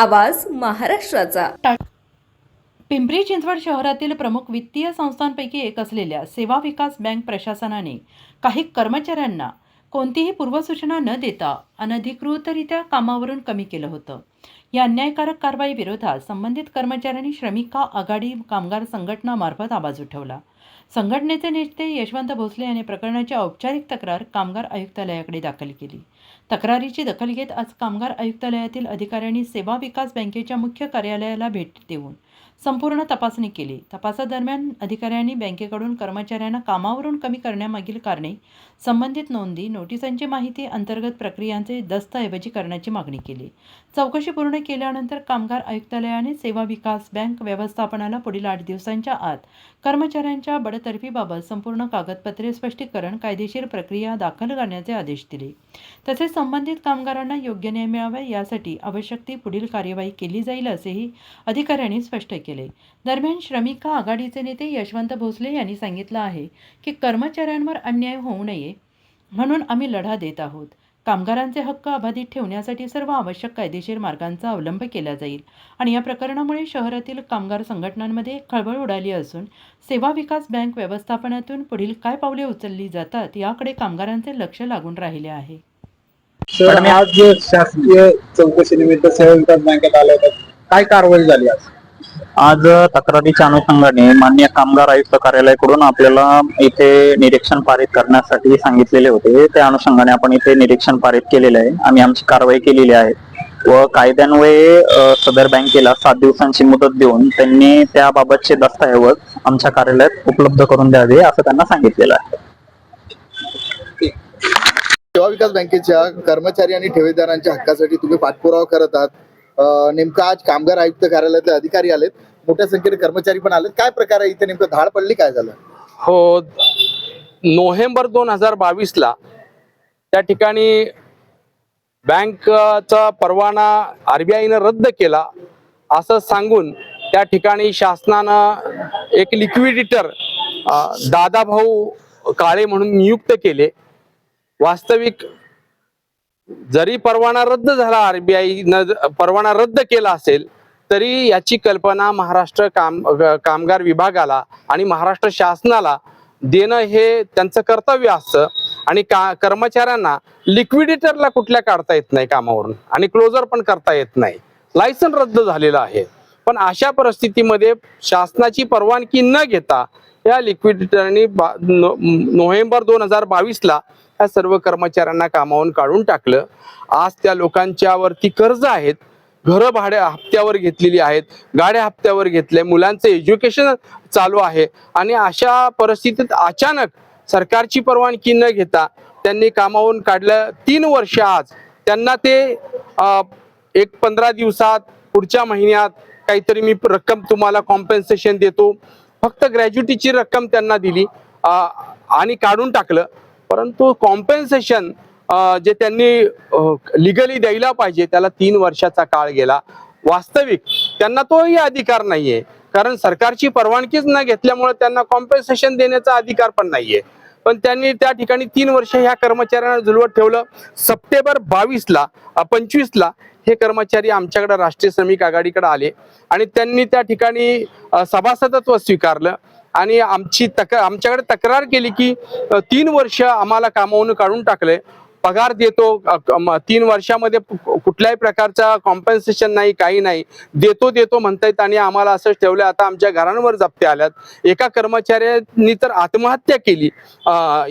आवाज महाराष्ट्राचा. पिंपरी चिंचवड शहरातील प्रमुख वित्तीय संस्थांपैकी एक असलेल्या सेवा विकास बँक प्रशासनाने काही कर्मचाऱ्यांना कोणतीही पूर्वसूचना न देता अनधिकृतरित्या कामावरून कमी केलं होतं. या अन्यायकारक कारवाई विरोधात संबंधित कर्मचाऱ्यांनी श्रमिका आघाडी कामगार संघटनामार्फत आवाज उठवला. संघटनेचे नेते यशवंत भोसले यांनी प्रकरणाची औपचारिक तक्रार कामगार आयुक्तालयाकडे दाखल केली. तक्रारीची दखल घेत आज कामगार आयुक्तालयातील अधिकाऱ्यांनी सेवा विकास बँकेच्या मुख्य कार्यालयाला भेट देऊन संपूर्ण तपासणी केली. तपासादरम्यान अधिकाऱ्यांनी बँकेकडून कर्मचाऱ्यांना कामावरून कमी करण्यामागील कारणे संबंधित नोंदी नोटिसांची माहिती अंतर्गत प्रक्रियांचे दस्तऐवजीकरणाची मागणी केली. चौकशी पूर्ण केल्यानंतर कामगार आयुक्तालयाने सेवा विकास बँक व्यवस्थापनाला पुढील आठ दिवसांच्या आत कर्मचाऱ्यांच्या बडतर्फीबाबत संपूर्ण कागदपत्रे स्पष्टीकरण कायदेशीर प्रक्रिया दाखल करण्याचे आदेश दिले. तसेच संबंधित कामगारांना योग्य न्याय मिळावा यासाठी आवश्यक ती पुढील कार्यवाही केली जाईल असेही अधिकाऱ्यांनी स्पष्ट केले. दरम्यान श्रमिका आघाडीचे नेते यशवंत भोसले यांनी सांगितलं आहे की कर्मचाऱ्यांवर अन्याय होऊ नये म्हणून आम्ही लढा देत आहोत. कामगारांचे हक्क अबाधित ठेवण्यासाठी सर्व आवश्यक कायदेशीर मार्गांचा अवलंब केला जाईल आणि या प्रकरणामुळे शहरातील कामगार संघटनांमध्ये खळबळ उडाली असून सेवा विकास बँक व्यवस्थापनातून पुढील काय पावले उचलली जातात याकडे कामगारांचे लक्ष लागून राहिले आहे. सर आज शासकीय चौकशी निमित्त सेवा विकास बँकेत आले होते काय कारवाई झाली आज? आज तक्रारीच्या अनुषंगाने मान्य कामगार आयुक्त कार्यालयाकडून आपल्याला इथे निरीक्षण पारित करण्यासाठी सांगितलेले होते. त्या अनुषंगाने आपण इथे निरीक्षण पारित केलेले आहे. आम्ही आमची कारवाई केलेली आहे व कायद्यान्वये सदर बँकेला सात दिवसांची मुदत देऊन त्यांनी त्याबाबतचे दस्तऐवज आमच्या कार्यालयात उपलब्ध करून द्यावे असं त्यांना सांगितलेलं आहे. सेवा विकास बँकेच्या कर्मचारी आणि ठेवीदारांच्या हक्कासाठी तुम्ही पाठपुरावा करत आहात. नेमकं आज कामगार आयुक्त कार्यालयातले अधिकारी आलेत. मोठ्या संख्येने कर्मचारी पण आलेत. काय प्रकार आहे इथे? नेमकं धाड पडली काय झालं? हो नोव्हेंबर दोन हजार बावीस ला त्या ठिकाणी बँकचा परवाना आरबीआयनं रद्द केला असं सांगून त्या ठिकाणी शासनानं एक लिक्विडिटर दादाभाऊ काळे म्हणून नियुक्त केले. वास्तविक जरी परवाना रद्द झाला आरबीआय परवाना रद्द केला असेल तरी याची कल्पना महाराष्ट्र काम कामगार विभागाला आणि महाराष्ट्र शासनाला देणं हे त्यांचं कर्तव्य असतं. आणि का कर्मचाऱ्यांना लिक्विडिटरला कुठल्या काढता येत नाही कामावरून आणि क्लोजर पण करता येत नाही. लायसन रद्द झालेलं आहे. पण अशा परिस्थितीमध्ये शासनाची परवानगी न घेता या लिक्विडिटरनी बा- नो- नोव्हेंबर दोन हजार बावीसला या सर्व कर्मचाऱ्यांना कामावून काढून टाकलं. आज त्या लोकांच्यावरती कर्ज आहेत. घरं भाड्या हप्त्यावर घेतलेली आहेत. गाड्या हप्त्यावर घेतले मुलांचं एज्युकेशन चालू आहे. आणि अशा परिस्थितीत अचानक सरकारची परवानगी न घेता त्यांनी कामावून काढलं तीन वर्ष आज. त्यांना ते एक पंधरा दिवसात पुढच्या महिन्यात काहीतरी मी रक्कम तुम्हाला कॉम्पेन्सेशन देतो. फक्त ग्रॅज्युटीची रक्कम त्यांना दिली. आणि काढून टाकलं. परंतु कॉम्पेन्सेशन जे त्यांनी लिगली द्यायला पाहिजे त्याला तीन वर्षाचा काळ गेला. वास्तविक त्यांना तोही अधिकार नाहीये. कारण सरकारची परवानगीच न घेतल्यामुळे त्यांना कॉम्पेन्सेशन देण्याचा अधिकार पण नाहीये. पण त्यांनी त्या ठिकाणी तीन वर्ष ह्या कर्मचाऱ्यांना झुलवत ठेवलं. सप्टेंबर बावीसला पंचवीसला हे कर्मचारी आमच्याकडे राष्ट्रीय श्रमिक आघाडीकडे आले आणि त्यांनी त्या ठिकाणी सभासदत्व स्वीकारलं आणि आमची तक आमच्याकडे तक्रार केली की तीन वर्ष आम्हाला कामावून काढून टाकले पगार देतो तीन वर्षामध्ये कुठल्याही प्रकारचा कॉम्पन्सेशन नाही काही नाही. देतो देतो म्हणतायत आणि आम्हाला असंच ठेवलं आता आमच्या घरांवर जप्ते आल्यात. एका कर्मचाऱ्यांनी तर आत्महत्या केली.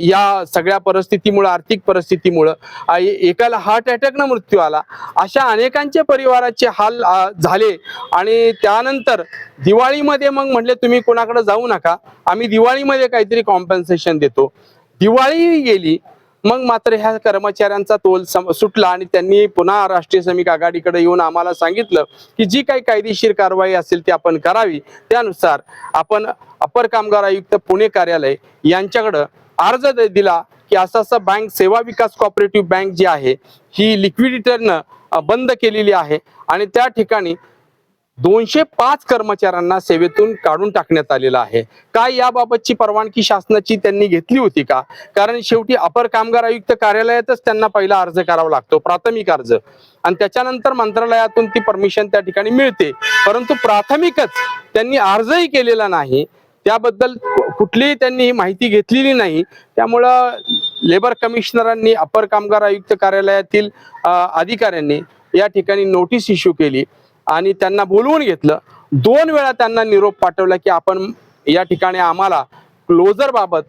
या सगळ्या परिस्थितीमुळं आर्थिक परिस्थितीमुळं. एकाला हार्ट अटॅकनं मृत्यू आला. अशा अनेकांच्या परिवाराचे हाल झाले. आणि त्यानंतर दिवाळीमध्ये मग म्हटले तुम्ही कोणाकडे जाऊ नका. आम्ही दिवाळीमध्ये काहीतरी कॉम्पन्सेशन देतो. दिवाळी गेली. मग मात्र ह्या कर्मचाऱ्यांचा तोल सम- सुटला आणि त्यांनी पुन्हा राष्ट्रीय श्रमिक आघाडीकडे येऊन आम्हाला सांगितलं की जी काही कायदेशीर कारवाई असेल ती आपण करावी. त्यानुसार आपण अपर कामगार आयुक्त पुणे कार्यालय यांच्याकडं अर्ज द- दिला की असं असं बँक सेवा विकास कॉपरेटिव्ह बँक जी आहे ही लिक्विडिटरनं बंद केलेली आहे. आणि त्या ठिकाणी दोनशे पाच कर्मचाऱ्यांना सेवेतून काढून टाकण्यात आलेलं आहे. काय याबाबतची परवानगी शासनाची त्यांनी घेतली होती का? कारण शेवटी अपर कामगार आयुक्त कार्यालयातच त्यांना पहिला अर्ज करावा लागतो प्राथमिक अर्ज. आणि त्याच्यानंतर मंत्रालयातून ती परमिशन त्या ठिकाणी मिळते. परंतु प्राथमिकच त्यांनी अर्जही केलेला नाही. त्याबद्दल कुठलीही त्यांनी माहिती घेतलेली नाही. त्यामुळं लेबर कमिशनरांनी अपर कामगार आयुक्त कार्यालयातील अधिकाऱ्यांनी या ठिकाणी नोटीस इश्यू केली. आणि त्यांना बोलवून घेतलं. दोन वेळा त्यांना निरोप पाठवला की आपण या ठिकाणी आम्हाला क्लोजर बाबत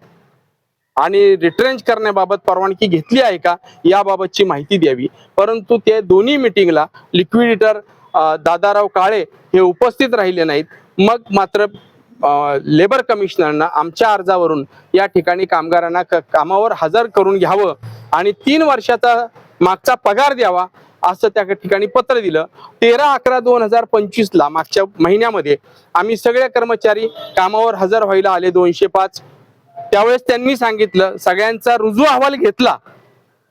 आणि रिट्रेंच करण्याबाबत परवानगी घेतली आहे का? याबाबतची माहिती द्यावी. परंतु ते दोन्ही मिटिंगला लिक्विडिटर दादाराव काळे हे उपस्थित राहिले नाहीत. मग मात्र लेबर कमिशनरनं आमच्या अर्जावरून या ठिकाणी कामगारांना क- कामावर हजर करून घ्यावं आणि तीन वर्षाचा मागचा पगार द्यावा असं त्या ठिकाणी पत्र दिलं. तेरा अकरा दोन हजार पंचवीस ला मागच्या महिन्यामध्ये आम्ही सगळे कर्मचारी कामावर हजर व्हायला आले दोनशे पाच. त्यावेळेस त्यांनी सांगितलं सगळ्यांचा रुजू अहवाल घेतला.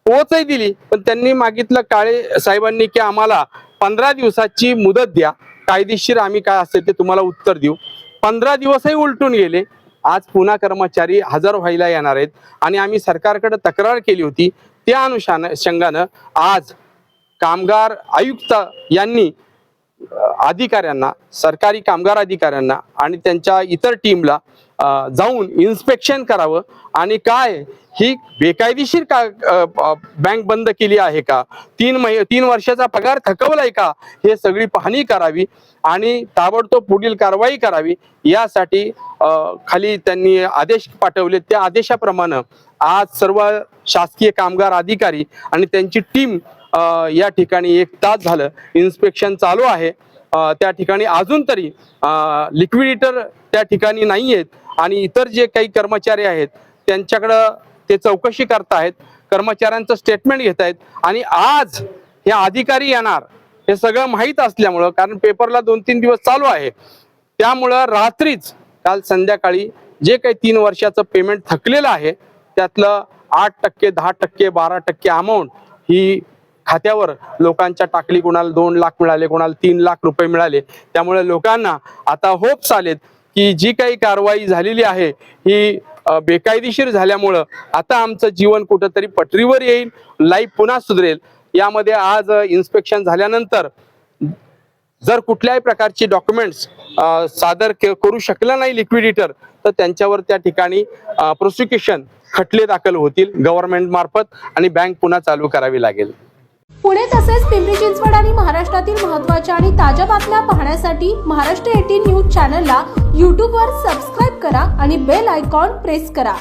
पोचही दिली पण त्यांनी मागितलं काळे साहेबांनी की आम्हाला पंधरा दिवसाची मुदत द्या. कायदेशीर आम्ही काय असेल ते तुम्हाला उत्तर देऊ. पंधरा दिवसही उलटून गेले. आज पुन्हा कर्मचारी हजर व्हायला येणार आहेत. आणि आम्ही सरकारकडे तक्रार केली होती. त्या अनुषंगानं आज कामगार आयुक्त यांनी अधिकाऱ्यांना सरकारी कामगार अधिकाऱ्यांना आणि त्यांच्या इतर टीमला जाऊन इन्स्पेक्शन करावं. आणि काय ही बेकायदेशीर का बँक बंद केली आहे का? तीन महि तीन वर्षाचा पगार थकवलाय का? हे सगळी पाहणी करावी आणि ताबडतोब पुढील कारवाई करावी. यासाठी खाली त्यांनी आदेश पाठवले. त्या आदेशाप्रमाणे आज सर्व शासकीय कामगार अधिकारी आणि त्यांची टीम या ठिकाणी एक तास झालं. इन्स्पेक्शन चालू आहे. त्या ठिकाणी अजून तरी लिक्विडिटर त्या ठिकाणी नाही आहेत आणि इतर जे काही कर्मचारी आहेत त्यांच्याकडं ते चौकशी करतायत कर्मचाऱ्यांचं स्टेटमेंट घेत आहेत आणि आज हे अधिकारी येणार हे सगळं माहीत असल्यामुळं कारण पेपरला दोन तीन दिवस चालू आहे त्यामुळं रात्रीच काल संध्याकाळी जे काही तीन वर्षाचं पेमेंट थकलेलं आहे त्यातलं आठ टक्के दहा टक्के बारा टक्के अमाऊंट ही खात्यावर लोकांच्या टाकली कोणाला दोन लाख मिळाले कोणाला तीन लाख रुपये मिळाले. त्यामुळे लोकांना आता होप्स आलेत की जी काही कारवाई झालेली आहे ही बेकायदेशीर झाल्यामुळं आता आमचं जीवन कुठंतरी पटरीवर येईल लाईफ पुन्हा सुधरेल. यामध्ये आज इन्स्पेक्शन झाल्यानंतर जर कुठल्याही प्रकारची डॉक्युमेंट्स सादर के- करू शकला नाही लिक्विडिटर तर त्यांच्यावर त्या ठिकाणी प्रोसिक्युशन खटले दाखल होतील गव्हर्नमेंट मार्फत आणि बँक पुन्हा चालू करावी लागेल. पुणे तसेच पिंपरी चिंचवड आणि महाराष्ट्रातील महत्त्वाच्या आणि ताज्या बातम्या पाहण्यासाठी महाराष्ट्र एटीन न्यूज चॅनलला यूट्यूबवर सबस्क्राईब करा आणि बेल आयकॉन प्रेस करा.